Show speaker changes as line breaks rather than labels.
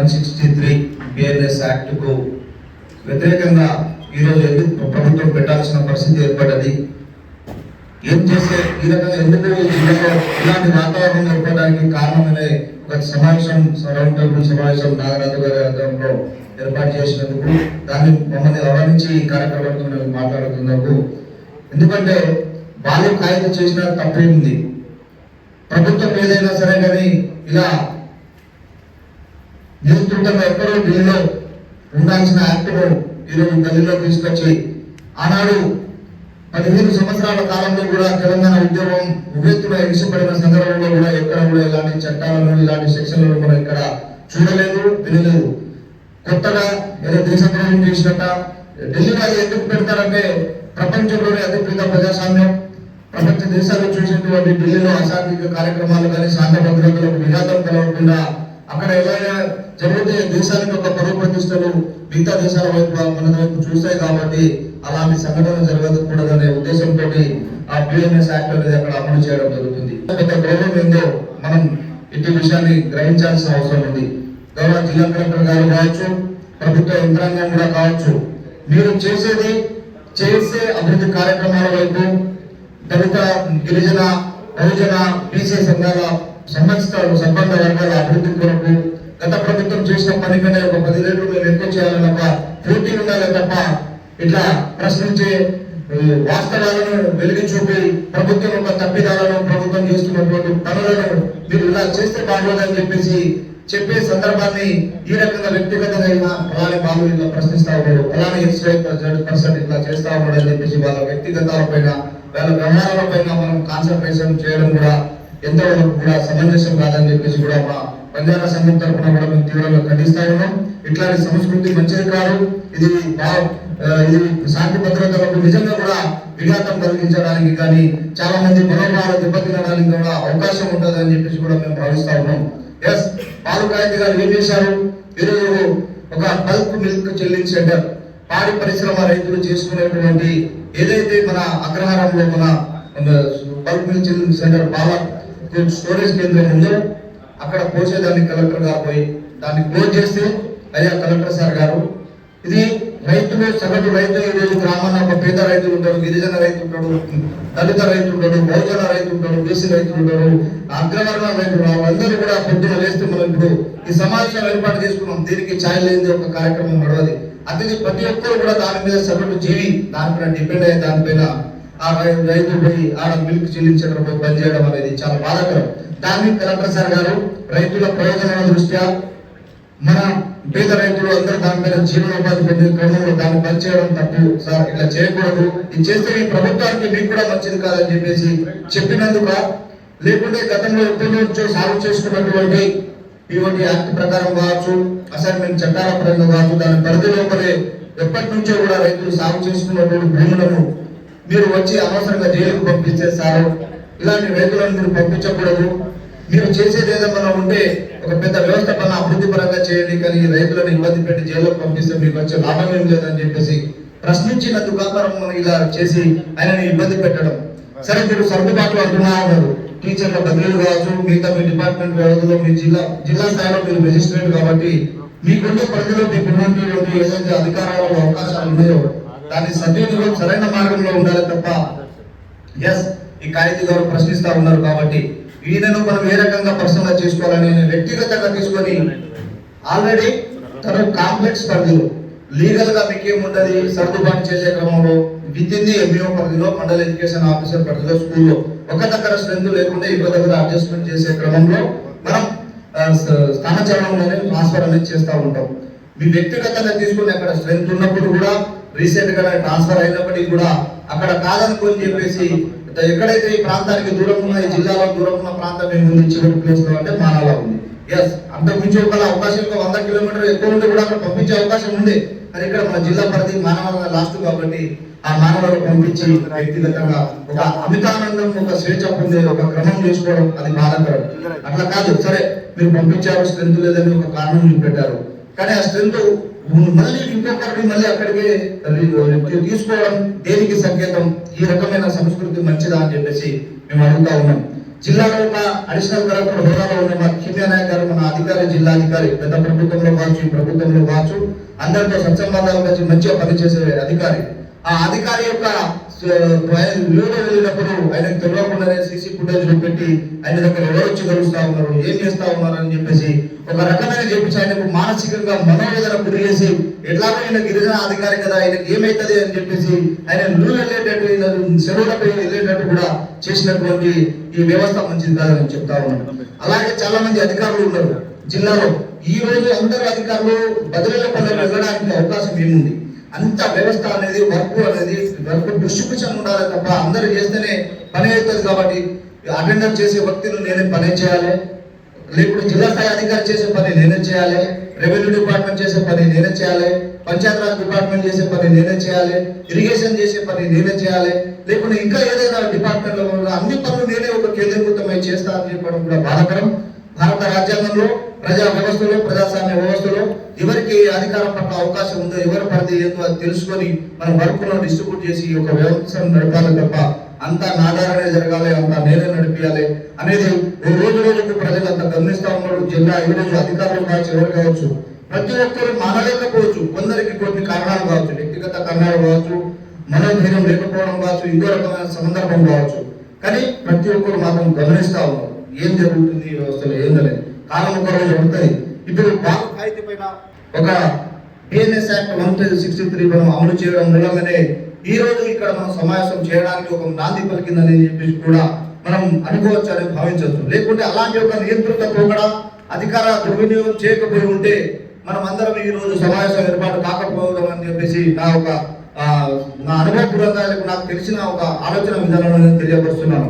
One sixty three BNS యాక్ట్కు వ్యతిరేకంగా ఈరోజు ఎందుకు ప్రభుత్వం పెట్టాల్సిన పరిస్థితి ఏర్పడ్డది? ఏం చేస్తే ఈ రకంగా ఎందుకు జిల్లాలో ఇలాంటి వాతావరణం ఏర్పడడానికి కారణమనే ఒక సమావేశం రౌండ్ టేబుల్ సమావేశం నాగరాజు గారి ఆధ్వర్యంలో ఏర్పాటు చేసినందుకు దాన్ని మమ్మల్ని గౌరవించి ఈ కార్యక్రమంలో మేము మాట్లాడుతున్నందుకు. ఎందుకంటే బాల్యం కాగితం చేసిన తప్పేముంది? ఉంది ప్రభుత్వం ఏదైనా సరే కానీ ఇలా నియంత్రితంగా ఎక్కడో ఢిల్లీలో ఉండాల్సిన యాక్ట్ను ఈరోజు ఢిల్లీలో తీసుకొచ్చి ఆనాడు పదిహేను సంవత్సరాల కాలంలో కూడా తెలంగాణ ఉద్యమం ఉవ్వెత్తున ఎగిసిపడిన సందర్భంలో కూడా ఎక్కడ కూడా ఇలాంటి చట్టాలను ఇలాంటి సెక్షన్లను మనం ఇక్కడ చూడలేదు వినలేదు. కొత్తగా ఏదో దేశద్రోహం చేసినట్ట ఢిల్లీలో అది ఎందుకు పెడతారంటే ప్రపంచంలోనే అతిపెద్ద ప్రజాస్వామ్యం. ప్రపంచ దేశాలు చూసినటువంటి ఢిల్లీలో అసాంఘిక కార్యక్రమాలు కానీ శాంత భద్రతలకు విఘాతం కలగకుండా అక్కడ ఏమైనా జరిగితే దేశానికి ఒక పరువు ప్రతిష్టలు మిగతా దేశాల వైపు మన వైపు చూస్తాయి కాబట్టి అలాంటి సంఘటన జరగకూడదనే ఉద్దేశంతో ఆ బిఎన్ఎస్ యాక్ట్ అనేది అక్కడ అమలు చేయడం జరుగుతుంది. పెద్ద గౌరవం ఏందో మనం ఇటు విషయాన్ని గ్రహించాల్సిన అవసరం ఉంది. గౌరవ జిల్లా కలెక్టర్ గారు కావచ్చు ప్రభుత్వ యంత్రాంగం కూడా కావచ్చు. మీరు చేసేది చేసే అభివృద్ధి కార్యక్రమాల వైపు దళిత గిరిజన బహుజన బీసీ సంఘాల సంబంధిత సంబంధ వర్గాల అభివృద్ధి కొరకు గత ప్రభుత్వం చేసిన పని కంటే ఒక పది రేట్లు మేము ఎక్కువ చేయాలని ఒక పూర్తి ఉండాలి తప్ప ఇట్లా ప్రశ్నించే వాస్తవాలను వెలిగి చూపి ప్రభుత్వం యొక్క తప్పిదాలను ప్రభుత్వం చేస్తున్నటువంటి పనులను మీరు ఇలా చేస్తే బాగోదని చెప్పేసి చెప్పే సందర్భాన్ని ఈ రకంగా వ్యక్తిగతంగా అయినా అలానే బాబు ఇట్లా ప్రశ్నిస్తా ఉన్నాడు అలానే ఎక్స్ పర్సెంట్ ఇట్లా చేస్తా ఉన్నాడు అని చెప్పేసి వాళ్ళ వ్యక్తిగతాల పైన వాళ్ళ వ్యవహారాల పైన మనం కాన్సన్ట్రేషన్ చేయడం కూడా ఎంతవరకు కూడా సమంజసం కాదని చెప్పేసి కూడా మా బంజారా సంఘం తరఫున కూడా మేము తీవ్రంగా ఖండిస్తా ఉన్నాం. ఇట్లాంటి సంస్కృతి మంచిది కాదు. ఇది ఇది శాంతి భద్రతలకు నిజంగా కూడా విఘాతం కలిగించడానికి కానీ చాలా మంది మనోభావాలు దెబ్బతినడానికి కూడా అవకాశం ఉంటుందని చెప్పేసి కూడా మేము భావిస్తా ఉన్నాం. ఎస్ పాలు గారు ఏం చేశారు? ఈరోజు ఒక బల్క్ మిల్క్ చెల్లింగ్ సెంటర్ పాడి పరిశ్రమ రైతులు చేసుకునేటువంటి ఏదైతే మన అగ్రహారంలో మన బల్క్ మిల్క్ చెల్లింగ్ సెంటర్ పాల స్టోరేజ్ కేంద్రం ఉందో అక్కడ పోసేదాన్ని కలెక్టర్ గారు పోయి దాన్ని క్లోజ్ చేస్తే అయ్యా కలెక్టర్ సార్ గారు ఇది రైతులు సగటు రైతు ఈ రోజు గ్రామాల్లో ఒక పేద రైతు ఉంటాడు గిరిజన రైతు ఉంటాడు దళిత రైతు ఉంటాడు బహుజన రైతు ఉంటాడు బీసీ రైతు ఉంటాడు అగ్రవర్ణ రైతు అందరూ కూడా పొద్దున లేస్తే మనం ఇప్పుడు ఈ సమావేశం ఏర్పాటు చేసుకున్నాం. దీనికి ఛాయ్ లేనిది ఒక కార్యక్రమం నడవది. అది ప్రతి ఒక్కరు కూడా దాని మీద సగటు జీవి దానిపైన డిపెండ్ అయ్యే దానిపైన ఆ రైతు పోయి ఆడ మిల్క్ చెల్లించడం పనిచేయడం అనేది చాలా బాధాకరం. దాన్ని కలెక్టర్ సార్ గారు రైతుల ప్రయోజనాల దృష్ట్యా మన పేద రైతులు అందరూ దాని మీద జీవనోపాధి పొందే క్రమంలో దాన్ని పనిచేయడం తప్పు. సార్ ఇట్లా చేయకూడదు. ఇది చేస్తే ఈ ప్రభుత్వానికి మీకు కూడా మంచిది కాదని చెప్పేసి చెప్పినందుక లేకుంటే గతంలో ఎప్పటి నుంచో సాగు చేసుకున్నటువంటి ఇటువంటి యాక్ట్ ప్రకారం కావచ్చు అసైన్మెంట్ చట్టాల పరంగా కావచ్చు దాని పరిధి లోపలే ఎప్పటి నుంచో కూడా రైతులు సాగు చేసుకున్నటువంటి భూములను మీరు వచ్చి అనవసరంగా జైలుకు పంపించేస్తారు ఇలాంటి రైతులను మీరు పంపించకూడదు. మీరు చేసేది ఏదైనా ఉంటే ఒక పెద్ద వ్యవస్థాపన అభివృద్ధి పరంగా చేయండి. కానీ ఈ రైతులను ఇబ్బంది పెట్టి జైలుకు పంపిస్తే మీకు వచ్చే లాభం ఏం లేదని చెప్పేసి ప్రశ్నించినందుకు ఆకారం ఇలా చేసి ఆయనని ఇబ్బంది పెట్టడం. సరే మీరు సర్దుబాట్లు అంటున్నా ఉన్నారు టీచర్ల బదిలీలు కావచ్చు మిగతా మీ డిపార్ట్మెంట్ వ్యవధిలో మీ జిల్లా జిల్లా స్థాయిలో మీరు మెజిస్ట్రేట్ కాబట్టి మీకుండే పరిధిలో మీ ఉన్నటువంటి ఏదైతే అధికారాలు అవకాశాలు ఉన్నాయో దాన్ని సద్వినియోగం సరైన మార్గంలో ఉండాలి తప్ప ఎస్ ఈ కాగితీ గారు ప్రశ్నిస్తా ఉన్నారు కాబట్టి ఈయనను మనం ఏ రకంగా పర్సనల్ చేసుకోవాలని నేను వ్యక్తిగతంగా తీసుకొని ఆల్రెడీ తను కాంప్లెక్స్ పరిధిలో లీగల్గా మీకు సర్దుబాటు చేసే క్రమంలో విత్ ది ఎంఈఓ పరిధిలో మండల ఎడ్యుకేషన్ ఆఫీసర్ పరిధిలో స్కూల్లో ఒక దగ్గర స్ట్రెంత్ లేకుండా ఇంకో దగ్గర అడ్జస్ట్మెంట్ చేసే క్రమంలో మనం స్థానచరణంలోనే ట్రాన్స్ఫర్ అనేది చేస్తూ ఉంటాం. మీ వ్యక్తిగతంగా తీసుకుని అక్కడ స్ట్రెంత్ ఉన్నప్పుడు కూడా రీసెంట్గా ట్రాన్స్ఫర్ అయినప్పటికీ కూడా అక్కడ కాదనుకొని చెప్పేసి ఎక్కడైతే ఈ ప్రాంతానికి దూరం ఉన్న ఈ జిల్లాలో దూరం ఉన్న ప్రాంతం ఏముంది చివరి ప్లేస్లో అంటే మానాల ఉంది. ఎస్ అంతకుమించి ఒక అవకాశం ఇంకా వంద కిలోమీటర్ ఎక్కువ ఉంటే కూడా అక్కడ పంపించే అవకాశం ఉంది కానీ ఇక్కడ మన జిల్లా పరిధి మానవ లాస్ట్ కాబట్టి ఆ మానవులకు పంపించి వ్యక్తిగతంగా ఒక అమితానందం ఒక స్వేచ్ఛ పొందే ఒక క్రమం చేసుకోవడం అది బాధాకరం. అట్లా కాదు సరే మీరు పంపించారు స్ట్రెంత్ లేదని ఒక కారణం మీరు పెట్టారు. కానీ ఆ స్ట్రెంత్ మళ్ళీ ఇంకొకరిని మళ్ళీ అక్కడికి తీసుకోవడం దేనికి సంకేతం? ఈ రకమైన సంస్కృతి మంచిదా అని చెప్పేసి మేము అడుగుతా ఉన్నాం. జిల్లాలో ఒక అడిషనల్ కలెక్టర్ హోదాలో ఉన్న మా కిమ్యా నాయక్ గారు మన అధికారి జిల్లా అధికారి గత ప్రభుత్వంలో కావచ్చు ఈ ప్రభుత్వంలో కావచ్చు అందరితో సత్సంబంధాలు కలిసి మంచిగా పనిచేసే అధికారి. ఆ అధికారి యొక్క వీడియో వెళ్ళినప్పుడు ఆయనకు తెలియకుండానే సీసీ ఫుటేజ్ పెట్టి ఆయన దగ్గర ఎవరొచ్చి వచ్చి కలుస్తా ఉన్నారు ఏం చేస్తా ఉన్నారు అని చెప్పేసి ఒక రకమైన చెప్పేసి ఆయనకు మానసికంగా మనోవేదన గురి చేసి ఎట్లాగో ఈయన గిరిజన అధికారి కదా ఆయనకి ఏమైతుంది అని చెప్పేసి ఆయన నువ్వు వెళ్ళేటట్టు సెలవులపై వెళ్ళేటట్టు కూడా చేసినటువంటి ఈ వ్యవస్థ మంచిది కాదని చెప్తా ఉన్నాను అలాగే చాలా మంది అధికారులు ఉన్నారు. జిల్లాలో ఈ రోజు అందరు అధికారులు బదిలీల పనులు వెళ్ళడానికి అవకాశం ఏముంది? అంత వ్యవస్థ అనేది వర్క్ అనేది వర్క్ డిస్ట్రిబ్యూషన్ ఉండాలి తప్ప అందరూ చేస్తేనే పని అవుతుంది కాబట్టి అటెండర్ చేసే వ్యక్తులు నేనే పని చేయాలి. లేకుంటే జిల్లా స్థాయి అధికారి చేసే పని నేనే చేయాలి. రెవెన్యూ డిపార్ట్మెంట్ చేసే పని నేనే చేయాలి. పంచాయతీరాజ్ డిపార్ట్మెంట్ చేసే పని నేనే చేయాలి. ఇరిగేషన్ చేసే పని నేనే చేయాలి. లేకుంటే ఇంకా ఏదైనా డిపార్ట్మెంట్లో అన్ని పనులు నేనే ఒక కేంద్రీకృతమై చేస్తా అని చెప్పడం కూడా బాధకరం. భారత రాజ్యాంగంలో ప్రజా వ్యవస్థలో ప్రజాస్వామ్య వ్యవస్థలో ఎవరికి అధికారం పట్ల అవకాశం ఉందో ఎవరి పరిధి ఏందో అది తెలుసుకొని మన వర్క్లో డిస్ట్రిబ్యూట్ చేసి ఒక యొక్క వ్యవస్థను నడపాలి తప్ప అంతా నాదారనే జరగాలి అంతా నేనే నడిపించాలి అనేది రోజు రోజుకు ప్రజలు అంత గమనిస్తా ఉన్నారు. జిల్లా ఈ రోజు అధికారులు కావచ్చు ఎవరు కావచ్చు ప్రతి ఒక్కరు మానలేకపోవచ్చు. కొందరికి కొన్ని కారణాలు కావచ్చు వ్యక్తిగత కారణాలు కావచ్చు మనోధైర్యం లేకపోవడం కావచ్చు ఇంకో రకమైన సందర్భం కావచ్చు. కానీ ప్రతి ఒక్కరు మాత్రం గమనిస్తూ ఉన్నారు. ఏం జరుగుతుంది ఈ వ్యవస్థలో ఏం లేదు కాలం ఒక రోజు ఉంటుంది ఇప్పుడు పైన ఒక BNS act one sixty three మనం అమలు చేయడం మూలంగానే ఈ రోజు ఇక్కడ మనం సమావేశం చేయడానికి ఒక నాంది పలికిందని చెప్పేసి కూడా మనం అనుకోవచ్చు అని భావించవచ్చు. లేకుంటే అలాంటి ఒక నియంత్రిత పోకడ అధికార దుర్వినియోగం చేయకపోయి ఉంటే మనం అందరం ఈ రోజు సమావేశం ఏర్పాటు కాకపోవడం అని చెప్పేసి నా ఒక నా అనుభవపూర్వకంగా లేక నాకు తెలిసిన ఒక ఆలోచన విధానంలో నేను తెలియపరుస్తున్నాను.